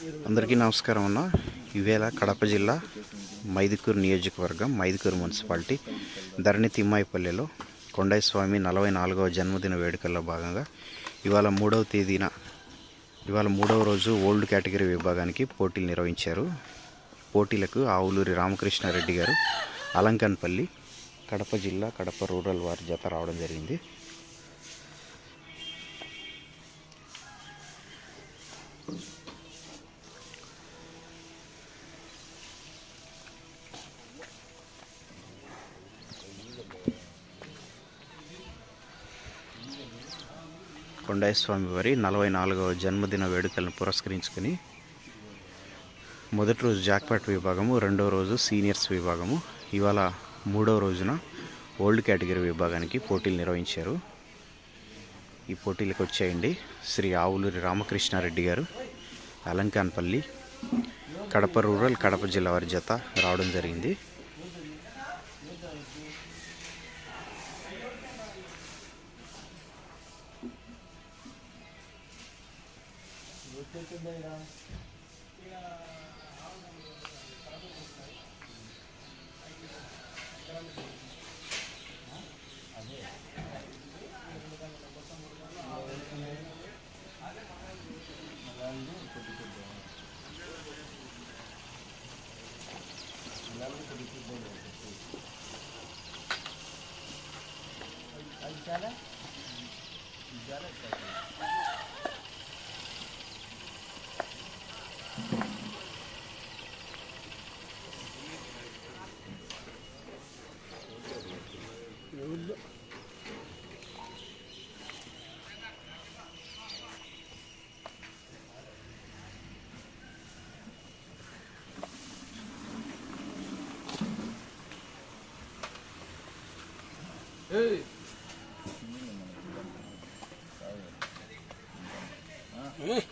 అందరికీ నమస్కారం అన్న. ఈవేళ కడప జిల్లా మైదుకూరు నియోజకవర్గం మైదుకూరు మున్సిపాలిటీ ధరణి తిమ్మాయిపల్లెలో కొండయ్య స్వామి నలభై నాలుగవ జన్మదిన వేడుకల్లో భాగంగా ఇవాళ మూడవ తేదీన ఇవాళ మూడవ రోజు ఓల్డ్ కేటగిరీ విభాగానికి పోటీలు నిర్వహించారు. పోటీలకు ఆవులూరి రామకృష్ణారెడ్డి గారు అలంకన్పల్లి కడప జిల్లా కడప రూరల్ వారి జత రావడం జరిగింది. కొండయ్య స్వామి వారి నలభై నాలుగవ జన్మదిన వేడుకలను పురస్కరించుకొని మొదటి రోజు జాక్పాట్ విభాగము రెండవ రోజు సీనియర్స్ విభాగము ఇవాళ మూడవ రోజున ఓల్డ్ కేటగిరీ విభాగానికి పోటీలు నిర్వహించారు. ఈ పోటీలకు వచ్చేయండి. శ్రీ ఆవులూరి రామకృష్ణారెడ్డి గారు అలంకాన్పల్లి కడప రూరల్ కడప జిల్లా వారి జత రావడం జరిగింది. కూర్చుంద ఇక్కడ అది చాలా చాలా Hey. Hey.